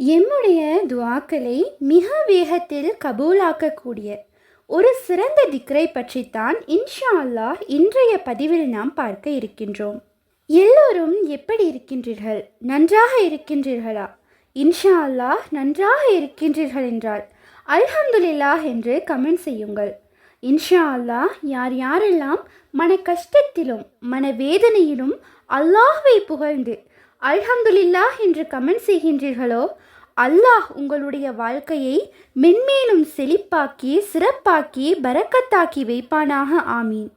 எம்முடைய துவாக்களை மிக வேகத்தில் கபூலாக்கக்கூடிய ஒரு சிறந்த திக்ரை பற்றித்தான் இன்ஷா அல்லாஹ் இன்றைய பதிவில் நாம் பார்க்க இருக்கின்றோம். எல்லோரும் எப்படி இருக்கின்றீர்கள்? நன்றாக இருக்கின்றீர்களா? இன்ஷா அல்லாஹ் நன்றாக இருக்கின்றீர்கள் என்றால் அல்ஹம்துலில்லாஹ் என்று கமெண்ட் செய்யுங்கள். இன்ஷா அல்லாஹ் யார் யாரெல்லாம் மன கஷ்டத்திலும் மன வேதனையிலும் அல்லாஹ்வை புகழ்ந்து அல்ஹம்துலில்லாஹ் என்று கமெண்ட் செய்கின்றீர்களோ அல்லாஹ் உங்களுடைய வாழ்க்கையை மென்மேலும் செழிப்பாக்கி சிறப்பாக்கி பரக்கத்தாக்கி வைப்பானாக ஆமீன்.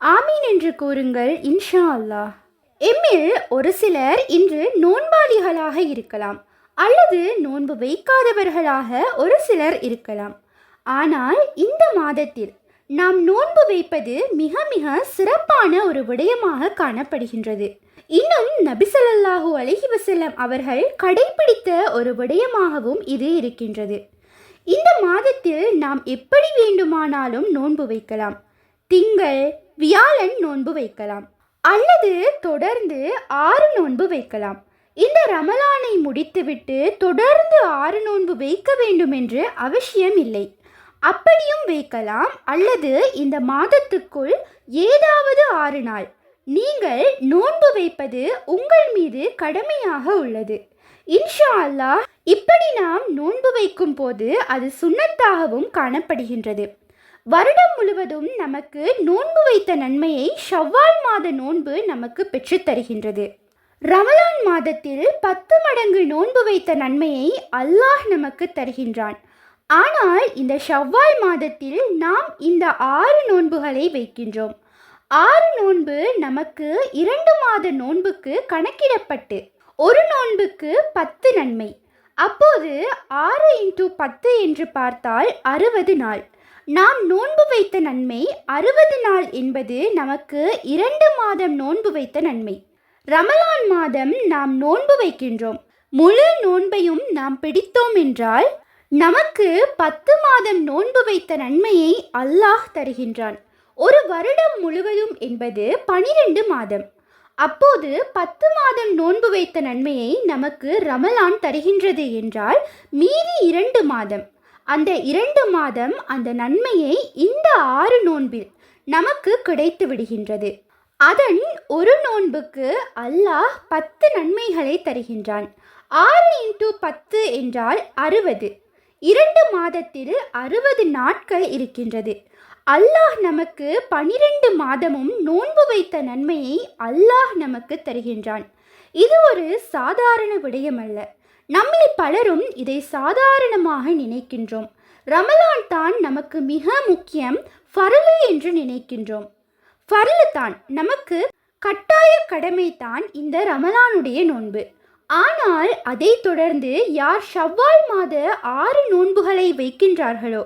ஆமீன் என்று கூறுங்கள் இன்ஷா அல்லாஹ். எம்மில் ஒரு சிலர் இன்று நோன்பாளிகளாக இருக்கலாம் அல்லது நோன்பு வைக்காதவர்களாக ஒரு சிலர் இருக்கலாம். ஆனால் இந்த மாதத்தில் நாம் நோன்பு வைப்பது மிக மிக சிறப்பான ஒரு விடயமாக காணப்படுகின்றது. இன்னும் நபிசல்லாஹு அலஹி வசல்லம் அவர்கள் கடைபிடித்த ஒரு விடயமாகவும் இது இருக்கின்றது. இந்த மாதத்தில் நாம் எப்படி வேண்டுமானாலும் நோன்பு வைக்கலாம். திங்கள் வியாழன் நோன்பு வைக்கலாம். அல்லது தொடர்ந்து ஆறு நோன்பு வைக்கலாம். இந்த ரமலானை முடித்துவிட்டு தொடர்ந்து ஆறு நோன்பு வைக்க வேண்டும் என்று அவசியம் இல்லை அப்படியும் வைக்கலாம் அல்லது இந்த மாதத்துக்குள் ஏதாவது ஆறு நாள். நீங்கள் நோன்பு வைப்பது உங்கள் மீது கடமையாக உள்ளது. இன்ஷா அல்லாஹ் இப்படி நாம் நோன்பு வைக்கும் போது அது சுண்ணத்தாகவும் காணப்படுகின்றது. வருடம் முழுவதும் நமக்கு நோன்பு வைத்த நன்மையை ஷவ்வால் மாத நோன்பு நமக்கு பெற்றுத்தருகின்றது ரமலான் மாதத்தில் பத்து மடங்கு நோன்பு வைத்த நன்மையை அல்லாஹ் நமக்கு தருகின்றான். ஆனால் இந்த ஷவ்வால் மாதத்தில் நாம் இந்த ஆறு நோன்புகளை வைக்கின்றோம். ஆறு நோன்பு நமக்கு இரண்டு மாத நோன்புக்கு கணக்கிடப்பட்டு ஒரு நோன்புக்கு பத்து நன்மை. அப்போது ஆறு இன்டூ பத்து என்று பார்த்தால் அறுபது நாள். நாம் நோன்பு வைத்த நன்மை அறுபது நாள் என்பது நமக்கு இரண்டு மாதம் நோன்பு வைத்த நன்மை. ரமலான் மாதம் நாம் நோன்பு வைக்கின்றோம். முழு நோன்பையும் நாம் பிடித்தோம் என்றால் நமக்கு பத்து மாதம் நோன்பு வைத்த நன்மையை அல்லாஹ் தருகின்றான். ஒரு வருடம் முழுவதும் என்பது பனிரெண்டு மாதம். அப்போது பத்து மாதம் நோன்பு வைத்த நன்மையை நமக்கு ரமலான் தருகின்றது என்றால் மீதி இரண்டு மாதம். அந்த இரண்டு மாதம் அந்த நன்மையை இந்த ஆறு நோன்பில் நமக்கு கிடைத்து விடுகின்றது. அதன் ஒரு நோன்புக்கு அல்லாஹ் பத்து நன்மைகளை தருகின்றான். ஆறு இன்டூ பத்து என்றால் அறுபது. இரண்டு மாதத்தில் அறுபது நாட்கள் இருக்கின்றது. அல்லாஹ் நமக்கு பனிரெண்டு மாதமும் நோன்பு வைத்த நன்மையை அல்லாஹ் நமக்கு தருகின்றான். இது ஒரு சாதாரண விடயமல்ல நம்மில் பலரும் இதை சாதாரணமாக நினைக்கின்றோம். ரமலான் தான் நமக்கு மிக முக்கியம் ஃபரலு என்று நினைக்கின்றோம். ஃபரலு தான் நமக்கு கட்டாய கடமை தான் இந்த ரமலானுடைய நோன்பு. ஆனால் அதை தொடர்ந்து யார் ஷவ்வால் மாத ஆறு நோன்புகளை வைக்கின்றார்களோ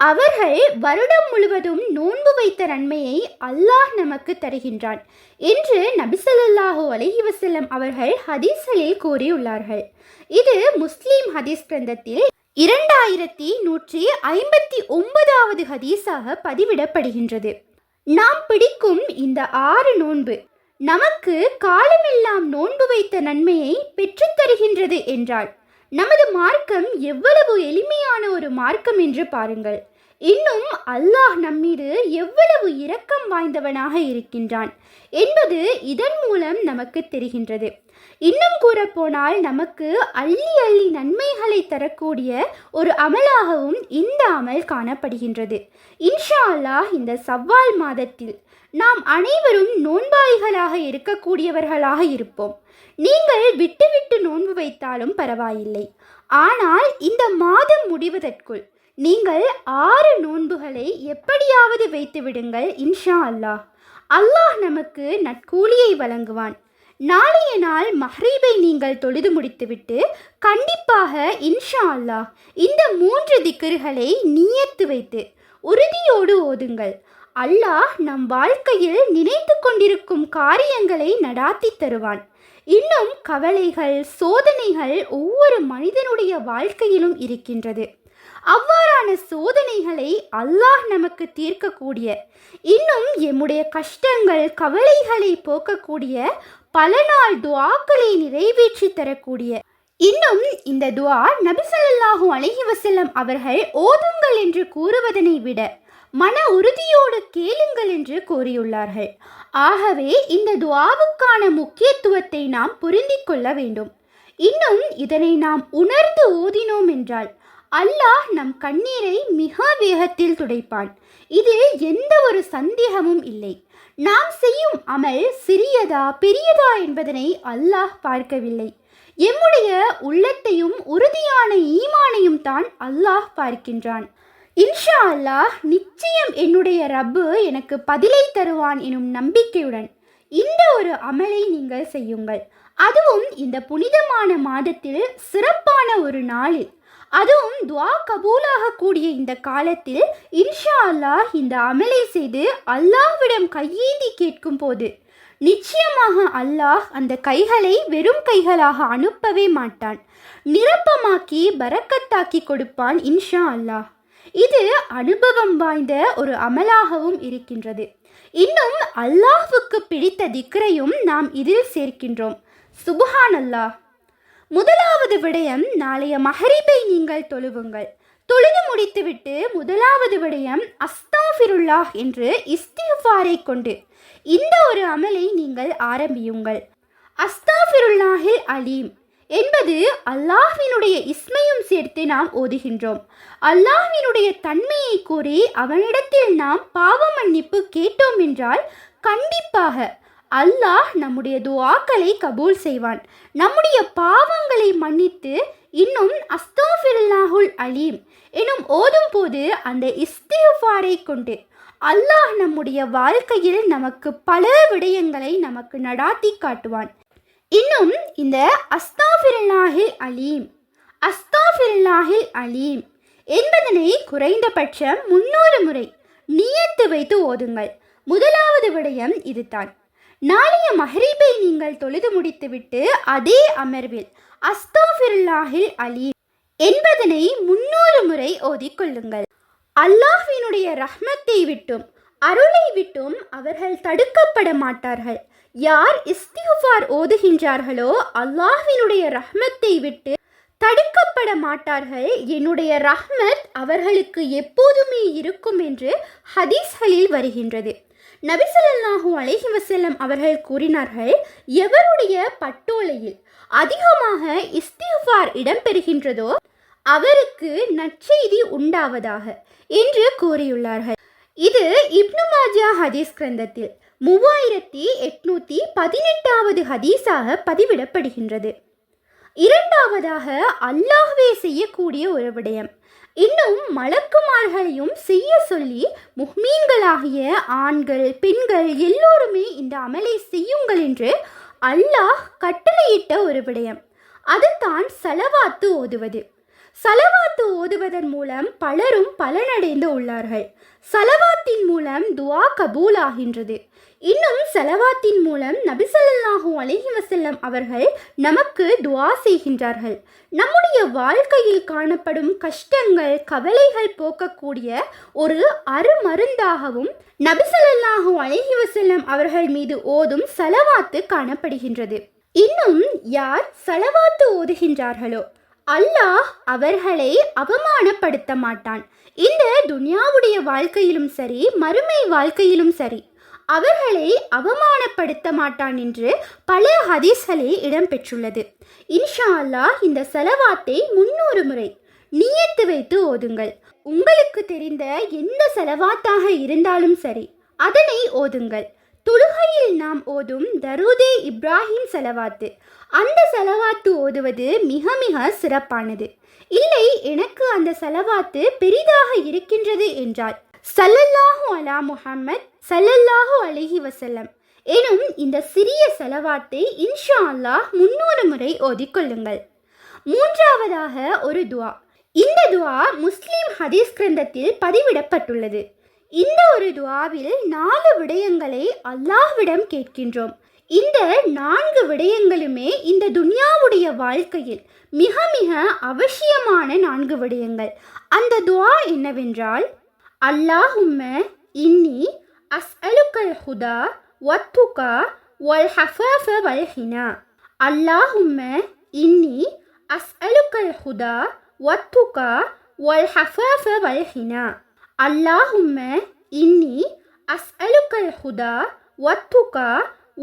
அவர்கள் வருடம் முழுவதும் நோன்பு வைத்த நன்மையை அல்லாஹ் நமக்கு தருகின்றான் என்று நபிசல்லாஹு அலஹி வசல்லம் அவர்கள் ஹதீஸ்களில் கூறியுள்ளார்கள். இது முஸ்லீம் ஹதீஸ் கிரந்தத்தில் இரண்டாயிரத்தி நூற்றி ஐம்பத்தி ஒன்பதாவது ஹதீஸாக பதிவிடப்படுகின்றது. நாம் பிடிக்கும் இந்த ஆறு நோன்பு நமக்கு காலமெல்லாம் நோன்பு வைத்த நன்மையை பெற்றுத்தருகின்றது என்றால் நமது மார்க்கம் எவ்வளவு எளிமையான ஒரு மார்க்கம் என்று பாருங்கள். இன்னும் அல்லாஹ் நம்மீது எவ்வளவு இரக்கம் வாய்ந்தவனாக இருக்கின்றான் என்பது இதன் மூலம் நமக்கு தெரிகின்றது. இன்னும் கூறப்போனால் நமக்கு அள்ளி அள்ளி நன்மைகளை தரக்கூடிய ஒரு அமலாகவும் இந்த அமல் காணப்படுகின்றது. இன்ஷா அல்லாஹ் இந்த சவ்வால் மாதத்தில் நாம் அனைவரும் நோன்பாளிகளாக இருக்கக்கூடியவர்களாக இருப்போம். நீங்கள் விட்டுவிட்டு நோன்பு வைத்தாலும் பரவாயில்லை. ஆனால் இந்த மாதம் முடிவதற்குள் நீங்கள் ஆறு நோன்புகளை எப்படியாவது வைத்து விடுங்கள் இன்ஷா அல்லாஹ். அல்லாஹ் நமக்கு நற்கூலியை வழங்குவான். நாளைய நாள் மஹ்ரீபை நீங்கள் தொழுது முடித்துவிட்டு கண்டிப்பாக இன்ஷா அல்லாஹ் இந்த மூன்று திக்கர்களை நீயத்து வைத்து உறுதியோடு ஓதுங்கள். அல்லாஹ் நம் வாழ்க்கையில் நினைத்து கொண்டிருக்கும் காரியங்களை நடாத்தி தருவான். இன்னும் கவலைகள் சோதனைகள் ஒவ்வொரு மனிதனுடைய வாழ்க்கையிலும் இருக்கின்றது. அவ்வாறான சோதனைகளை அல்லாஹ் நமக்கு தீர்க்கக்கூடிய இன்னும் எம்முடைய கஷ்டங்கள் கவலைகளை போக்கக்கூடிய பல நாள் துவாக்களை நிறைவேற்றி தரக்கூடிய இன்னும் இந்த துவா நபிசல்லாஹூ அலஹி வசல்லம் அவர்கள் ஓதுங்கள் என்று கூறுவதனை விட மன உறுதியோடு கேளுங்கள் என்று கூறியுள்ளார்கள். ஆகவே இந்த துவாவுக்கான முக்கியத்துவத்தை நாம் புரிந்திக் கொள்ள வேண்டும். இன்னும் இதனை நாம் உணர்ந்து ஓதினோம் என்றால் அல்லாஹ் நம் கண்ணீரை மிக வேகத்தில் துடைப்பான். இதில் எந்த ஒரு சந்தேகமும் இல்லை. நாம் செய்யும் அமல் சிறியதா பெரியதா என்பதனை அல்லாஹ் பார்க்கவில்லை. எம்முடைய உள்ளத்தையும் உறுதியான ஈமானையும் தான் அல்லாஹ் பார்க்கின்றான். இன்ஷா அல்லாஹ் நிச்சயம் என்னுடைய ரப்பு எனக்கு பதிலை தருவான் எனும் நம்பிக்கையுடன் இந்த ஒரு அமலை நீங்கள் செய்யுங்கள். அதுவும் இந்த புனிதமான மாதத்தில் சிறப்பான ஒரு நாளில். அதுவும் துவா கபூலாக கூடிய இந்த காலத்தில் இன்ஷா அல்லாஹ் இந்த அமலை செய்து அல்லாஹ்விடம் கையேந்தி கேட்கும் போது நிச்சயமாக அல்லாஹ் அந்த கைகளை வெறும் கைகளாக அனுப்பவே மாட்டான். நிரப்பமாக்கி பரக்கத்தாக்கி கொடுப்பான் இன்ஷா அல்லாஹ் இது அனுபவம் வாய்ந்த ஒரு அமலாகவும் இருக்கின்றது. இன்னும் அல்லாஹுக்கு பிடித்த திக்ரையும் நாம் இதில் சேர்க்கின்றோம். சுபஹான் அல்லாஹ் முதலாவது விடயம் நாளைய மஹரிபை நீங்கள் தொழுவுங்கள். தொழுது முடித்துவிட்டு முதலாவது விடயம் அஸ்தாஃபிருல்லாஹ் என்று இஸ்திஃபாரை கொண்டு இந்த ஒரு அமலை நீங்கள் ஆரம்பியுங்கள். அஸ்தாஃபிருல்லாஹில் அலீம். என்பது அல்லாஹ்வினுடைய இஸ்மையும் சேர்த்து நாம் ஓதுகின்றோம். அல்லாஹ்வினுடைய தன்மையை கூறி அவனிடத்தில் நாம் பாவ மன்னிப்பு கேட்டோம் என்றால் கண்டிப்பாக அல்லாஹ் நம்முடைய துவாக்களை கபூல் செய்வான். நம்முடைய பாவங்களை மன்னித்து இன்னும் அஸ்தோஃபில்லாஹுல் அலீம் எனும் ஓதும் போது அந்த இஸ்திஃபாரை கொண்டு அல்லாஹ் நம்முடைய வாழ்க்கையில் நமக்கு பல விடயங்களை நமக்கு நடாத்தி காட்டுவான். இன்னும் இந்த அஸ்தாஃபிருல்லாஹில் அலீம் அஸ்தாஃபிருல்லாஹில் அலீம் என்பதனை குறைந்தபட்சம் முன்னூறு முறை நியத்து வைத்து ஓதுங்கள். முதலாவது விடயம் இதுதான். நாளைய மஹரீபை நீங்கள் தொழுது முடித்துவிட்டு அதே அமர்வில் அஸ்தாஃபிருல்லாஹில் அலீம் என்பதனை முன்னூறு முறை ஓதிக்கொள்ளுங்கள். அல்லாஹ்வினுடைய ரஹ்மத்தை விட்டும் அருளை விட்டும் அவர்கள் தடுக்கப்பட மாட்டார்கள். யார் இஸ்திகுஃபார் ஓதுகின்றார்களோ அல்லாஹ்வினுடைய ரஹ்மத்தை விட்டு தடுக்கப்பட மாட்டார்கள். என்னுடைய ரஹ்மத் அவர்களுக்கு எப்போதுமே இருக்கும் என்று ஹதீஸ்களில் வருகின்றது. நபிசல்லாஹூ அலைஹி வசல்லம் அவர்கள் கூறினார்கள் எவருடைய பட்டோலையில் அதிகமாக இஸ்திஃபார் இடம்பெறுகின்றதோ அவருக்கு நற்செய்தி உண்டாவதாக என்று கூறியுள்ளார்கள். இது இப்னு மாஜா ஹதீஸ் கிரந்தத்தில் மூவாயிரத்தி எட்நூத்தி பதினெட்டாவது ஹதீஸாக பதிவிடப்படுகின்றது. இரண்டாவதாக அல்லாஹ்வே செய்யக்கூடிய ஒரு விடயம். இன்னும் மலக்குமார்களையும் செய்ய சொல்லி முஹ்மீன்களாகிய ஆண்கள் பெண்கள் எல்லோருமே இந்த அமலை செய்யுங்கள் என்று அல்லாஹ் கட்டளையிட்ட ஒரு விடயம். அதுதான் சலவாத்து ஓதுவது. சலவாத்து ஓதுவதன் மூலம் பலரும் பலனடைந்து உள்ளார்கள். சலவாத்தின் மூலம் துவா கபூல் ஆகின்றது இன்னும் செலவாத்தின் மூலம் நபிசல்லாஹூ அலைஹி வசல்லம் அவர்கள் நமக்கு துவா செய்கின்றார்கள். நம்முடைய வாழ்க்கையில் காணப்படும் கஷ்டங்கள் கவலைகள் போக்கக்கூடிய ஒரு அருமருந்தாகவும் நபிசல்லாஹூ அலைஹி வசல்லம் அவர்கள் மீது ஓதும் செலவாத்து காணப்படுகின்றது. இன்னும் யார் செலவாத்து ஓதுகின்றார்களோ அல்லாஹ் அவர்களை அவமானப்படுத்த மாட்டான். இந்த துன்யாவுடைய வாழ்க்கையிலும் சரி மறுமை வாழ்க்கையிலும் சரி அவர்களை அவமானப்படுத்த மாட்டான் என்று பல ஹதீஸ்களில் இடம்பெற்றுள்ளது. இன்ஷா அல்லாஹ் இந்த செலவாத்தை முன்னூறு முறை நீயத்து வைத்து ஓதுங்கள். உங்களுக்கு தெரிந்த எந்த செலவாத்தாக இருந்தாலும் சரி அதனை ஓதுங்கள். தொழுகையில் நாம் ஓதும் தருதே இப்ராஹிம் செலவாத்து. அந்த செலவாத்து ஓதுவது மிக மிக சிறப்பானது. இல்லை எனக்கு அந்த செலவாத்து பெரிதாக இருக்கின்றது என்றால் சல்லல்லாஹு அலா முஹம்மத் சல்லல்லாஹு அலஹி வசல்லம் எனும் இந்த சிறிய செலவாத்தை இன்ஷா அல்லாஹ் முன்னூறு முறை ஓதிக்கொள்ளுங்கள். மூன்றாவதாக ஒரு துவா. இந்த துவா முஸ்லீம் ஹதீஸ் கிரந்தத்தில் பதிவிடப்பட்டுள்ளது. இந்த ஒரு துவாவில் நாலு விடயங்களை அல்லாஹ்விடம் கேட்கின்றோம். இந்த நான்கு விடயங்களுமே இந்த துன்யாவுடைய வாழ்க்கையில் மிக மிக அவசியமான நான்கு விடயங்கள். அந்த துவா என்னவென்றால் அல்லாஹும்ம இன்னி அஸ்அலுக்கல் ஹுதா வத்துகா வல் ஹஃபாஃப வல் ஹினா அல்லாஹும்ம இன்னி அஸ்அலுக்கல் ஹுதா வத்துகா வல் ஹஃபாஃப வல் ஹினா அல்லாஹும்ம இன்னி அஸ்அலுக்கல் ஹுதா வத்துகா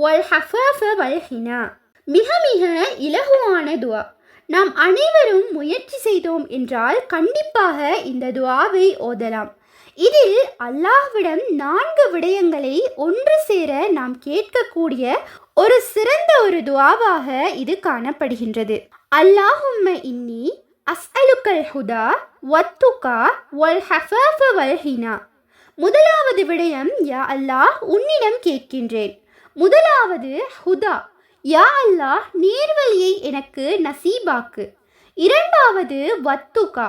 வல் ஹஃபாஃப வல் ஹினா மிக மிக இலகுவான துவா. நாம் அனைவரும் முயற்சி செய்தோம் என்றால் கண்டிப்பாக இந்த துவாவை ஓதலாம். இதில் அல்லாஹ்விடம் நான்கு விடயங்களை ஒன்று சேர நாம் கேட்கக்கூடிய ஒரு சிறந்த ஒரு துவாவாக இது காணப்படுகின்றது. அல்லாஹும்ம இன்னி அஸ்அலுக்கல் ஹுதா வத்துகா வல் ஹஃபாஃப வல் ஹினா. முதலாவது விடயம் யா அல்லாஹ் உன்னிடம் கேட்கின்றேன். முதலாவது ஹுதா யா அல்லாஹ் நேர்வழியை எனக்கு நசீபாக்கு. இரண்டாவது வத்துகா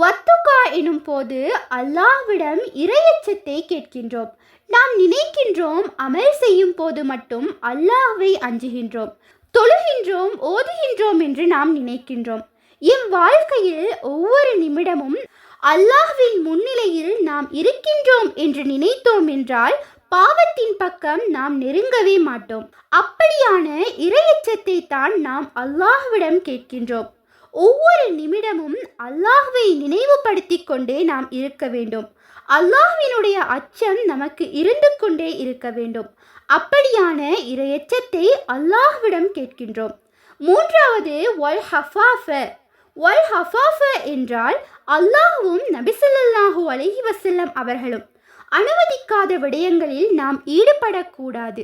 வத்துகா எனும் போது அல்லாஹ்விடம் இரையச்சத்தை கேட்கின்றோம். நாம் நினைக்கின்றோம் அமல் செய்யும் போது மட்டும் அல்லாஹ்வை அஞ்சுகின்றோம். தொழுகின்றோம் ஓதுகின்றோம் என்று நாம் நினைக்கின்றோம். எம் வாழ்க்கையில் ஒவ்வொரு நிமிடமும் அல்லாஹ்வின் முன்னிலையில் நாம் இருக்கின்றோம் என்று நினைத்தோம் என்றால் பாவத்தின் பக்கம் நாம் நெருங்கவே மாட்டோம். அப்படியான இரையச்சத்தை தான் நாம் அல்லாஹ்விடம் கேட்கின்றோம். ஒவ்வொரு நிமிடமும் அல்லாஹ்வை நினைவுபடுத்தி கொண்டே நாம் இருக்க வேண்டும். அல்லாஹ்வினுடைய அச்சம் நமக்கு இருந்து கொண்டே இருக்க வேண்டும். அப்படியான இரையச்சத்தை அல்லாஹ்விடம் கேட்கின்றோம். மூன்றாவது ஒல் ஹஃபாஃப ஒல் ஹஃபாஃப என்றால் அல்லாஹுவும் நபிசல்லாஹூ அலஹி வசல்லம் அவர்களும். அனுமதிக்காத விடயங்களில் நாம் ஈடுபடக்கூடாது.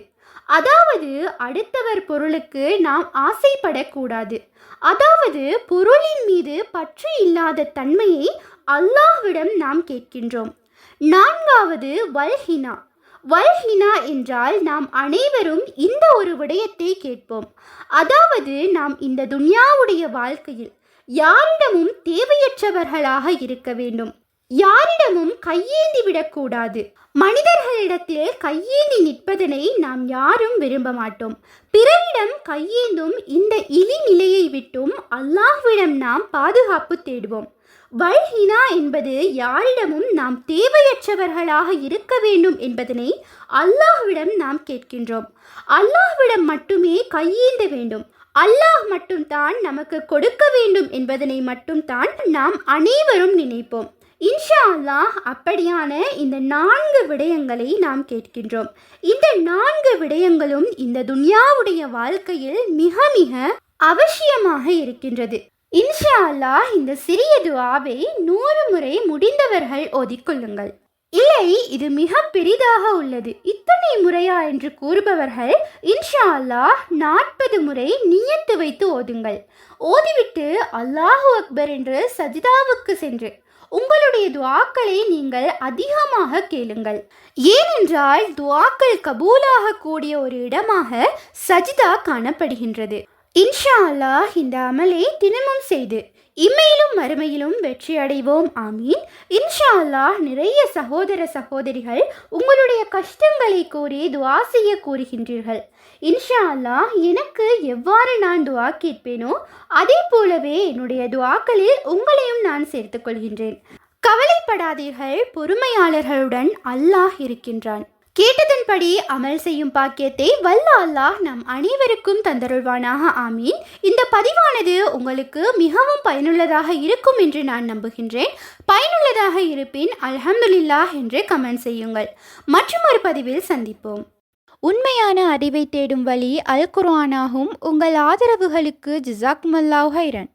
அதாவது அடுத்தவர் பொருளுக்கு நாம் ஆசைப்படக்கூடாது. அதாவது பொருளின் மீது பற்று இல்லாத தன்மையை அல்லாஹ்விடம் நாம் கேட்கின்றோம். நான்காவது வல்ஹினா. வல்ஹினா என்றால் நாம் அனைவரும் இந்த ஒரு விடயத்தை கேட்போம். அதாவது நாம் இந்த துன்யாவுடைய வாழ்க்கையில் யாரிடமும் தேவையற்றவர்களாக இருக்க வேண்டும். யாரிடமும் கையேந்தி விடக்கூடாது. மனிதர்களிடத்தில் கையேந்தி நிற்பதனை நாம் யாரும் விரும்ப மாட்டோம். பிறரிடம் கையேந்தும் இந்த இழி நிலையை விட்டும் அல்லாஹ்விடம் நாம் பாதுகாப்பு தேடுவோம். வல்ஹினா என்பது யாரிடமும் நாம் தேவையற்றவர்களாக இருக்க வேண்டும் என்பதனை அல்லாஹ்விடம் நாம் கேட்கின்றோம். அல்லாஹ்விடம் மட்டுமே கையேந்த வேண்டும். அல்லாஹ் மட்டும்தான் நமக்கு கொடுக்க வேண்டும் என்பதனை மட்டும்தான் நாம் அனைவரும் நினைப்போம். இன்ஷா அல்லாஹ் அப்படியான இந்த நான்கு விடயங்களை நாம் கேட்கின்றோம். இந்த நான்கு விடயங்களும் இந்த துன்யாவுடைய வாழ்க்கையில் மிக மிக அவசியமாக இருக்கின்றது. இன்ஷா அல்லாஹ் இந்த சிறிய துவாவை நூறு முறை முடிந்தவர்கள் ஓதிக்கொள்ளுங்கள் இல்லை இது மிக பெரிதாக உள்ளது. இத்தனை முறையா என்று கூறுபவர்கள் இன்ஷா அல்லாஹ் நாற்பது முறை நியத்து வைத்து ஓதுங்கள். ஓதிவிட்டு அல்லாஹு அக்பர் என்று சஜிதாவுக்கு சென்று உங்களுடைய துவாக்களை நீங்கள் அதிகமாக கேளுங்கள். ஏனென்றால் துவாக்கள் கபூலாக கூடிய ஒரு இடமாக சஜிதா காணப்படுகின்றது. இன்ஷா அல்லாஹ் இந்த அமலை தினமும் செய்து இம்மையிலும் மறுமையிலும் வெற்றி அடைவோம் ஆமீன். இன்ஷா அல்லாஹ் நிறைய சகோதர சகோதரிகள் உங்களுடைய கஷ்டங்களை கூறி துவா செய்ய கூறுகின்றீர்கள். இன்ஷா அல்லாஹ் எனக்கு எவ்வாறு நான் துவா கேட்பேனோ அதே போலவே என்னுடைய துவாக்களில் உங்களையும் நான் சேர்த்துக்கொள்கின்றேன் கவலைப்படாதீர்கள் பொறுமையாளர்களுடன் அல்லாஹ் இருக்கின்றான். கேட்டதன்படி அமல் செய்யும் பாக்கியத்தை வல்ல அல்லாஹ் நம் அனைவருக்கும் தந்தருள்வானாக. ஆமீன். இந்த பதிவானது உங்களுக்கு மிகவும் பயனுள்ளதாக இருக்கும் என்று நான் நம்புகின்றேன். பயனுள்ளதாக இருப்பின் அல்ஹம்துலில்லாஹ் என்று கமெண்ட் செய்யுங்கள். மற்றும் ஒரு பதிவில் சந்திப்போம். உண்மையான அறிவை தேடும் வழி அல் குர்ஆனாகும். உங்கள் ஆதரவுகளுக்கு ஜிசாக்மல்லாஹ் ஹைரன்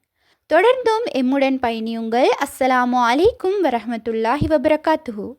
தொடர்ந்தும் எம்முடன் பயணியுங்கள். அஸ்ஸலாமு அலைக்கும் வரஹ்மத்துல்லாஹி வபரகாத்துஹூ.